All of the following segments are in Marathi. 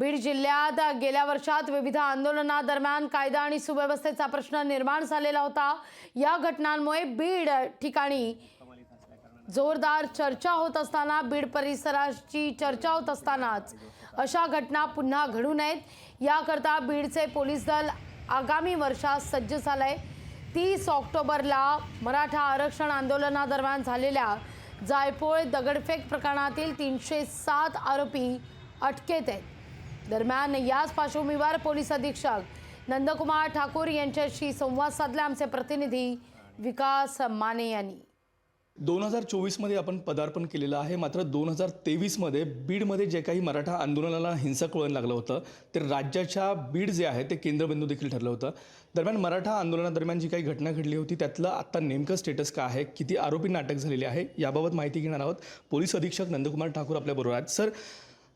बीड जिल्ह्यात गेल्या वर्षात विविध आंदोलनादरम्यान कायदा आणि सुव्यवस्थेचा प्रश्न निर्माण झालेला होता. या घटनांमुळे बीड ठिकाणी जोरदार चर्चा होत असताना बीड परिसराची चर्चा होत असतानाच अशा घटना पुन्हा घडू नयेत. याकरता बीडचे पोलीस दल आगामी वर्षात सज्ज झालंय. तीस ऑक्टोबरला मराठा आरक्षण आंदोलनादरम्यान झालेल्या जायपोळ दगडफेक प्रकरणातील तीनशे सात आरोपी अटकेत आहेत. दरम्यान याच पार्श्वभूमीवर पोलीस अधीक्षक नंदकुमार ठाकूर यांच्याशी संवाद साधला. आमचे प्रतिनिधी विकास माने यांनी. दोन हजार चोवीसमध्ये आपण पदार्पण केलेलं आहे. मात्र दोन हजार तेवीसमध्ये बीडमध्ये जे काही मराठा आंदोलनाला हिंसक वळण लागलं होतं ते राज्याच्या बीड जे आहे ते केंद्रबिंदू देखील ठरलं होतं. दरम्यान मराठा आंदोलनादरम्यान जी काही घटना घडली होती त्यातलं आत्ता नेमकं स्टेटस काय आहे किती आरोपी नाटक झालेली आहे याबाबत माहिती घेणार आहोत पोलीस अधीक्षक नंदकुमार ठाकूर आपल्याबरोबर आहेत. सर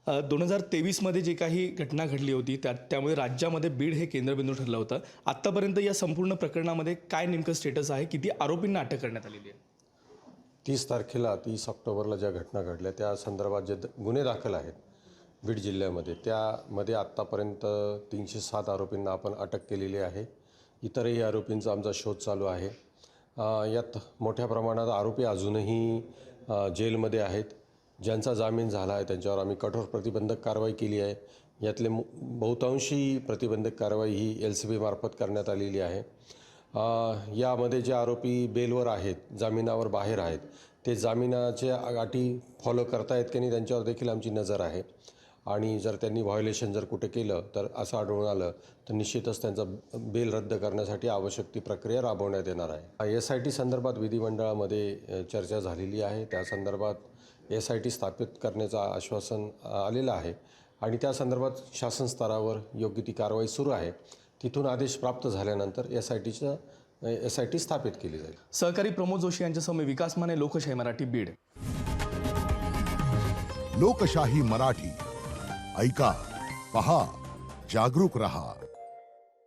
दोन हजार तेवीसमध्ये जी काही घटना घडली होती त्या त्यामुळे राज्यामध्ये बीड हे केंद्रबिंदू ठरलं होतं. आत्तापर्यंत या संपूर्ण प्रकरणामध्ये काय नेमकं स्टेटस आहे किती आरोपींना अटक करण्यात आलेली आहे? तीस तारखेला तीस ऑक्टोबरला ज्या घटना घडल्या त्या संदर्भात जे द- गुन्हे दाखल आहेत बीड जिल्ह्यामध्ये त्यामध्ये आत्तापर्यंत तीनशे सात आरोपींना आपण अटक केलेली आहे. इतरही आरोपींचा आमचा शोध चालू आहे. यात मोठ्या प्रमाणात आरोपी अजूनही जेलमध्ये आहेत. ज्यांचा जामीन झाला आहे त्यांच्यावर आम्ही कठोर प्रतिबंधक कारवाई केली आहे. यातले मु- बहुतांशी प्रतिबंधक कारवाई ही एल सी बीमार्फत करण्यात आलेली आहे. यामध्ये जे आरोपी बेलवर आहेत जामिनावर बाहेर आहेत ते जामिनाच्या अटी फॉलो करतायत की नाही त्यांच्यावर देखील आमची नजर आहे. आणि जर त्यांनी व्हायोलेशन जर कुठे केलं तर असं आढळून आलं तर निश्चितच त्यांचा बेल रद्द करण्यासाठी आवश्यक ती प्रक्रिया राबवण्यात येणार आहे. एस आय टी संदर्भात विधिमंडळामध्ये चर्चा झालेली आहे. त्या संदर्भात एस आय टी स्थापित करण्याचं आश्वासन आलेलं आहे. आणि त्या संदर्भात शासन स्तरावर योग्य ती कारवाई सुरू आहे. तिथून आदेश प्राप्त झाल्यानंतर एस आय टीचं एस आय टी स्थापित केली जाईल. सहकारी प्रमोद जोशी यांच्यासमोर विकास माने लोकशाही मराठी बीड. लोकशाही मराठी. ऐका पहा जागरूक रहा.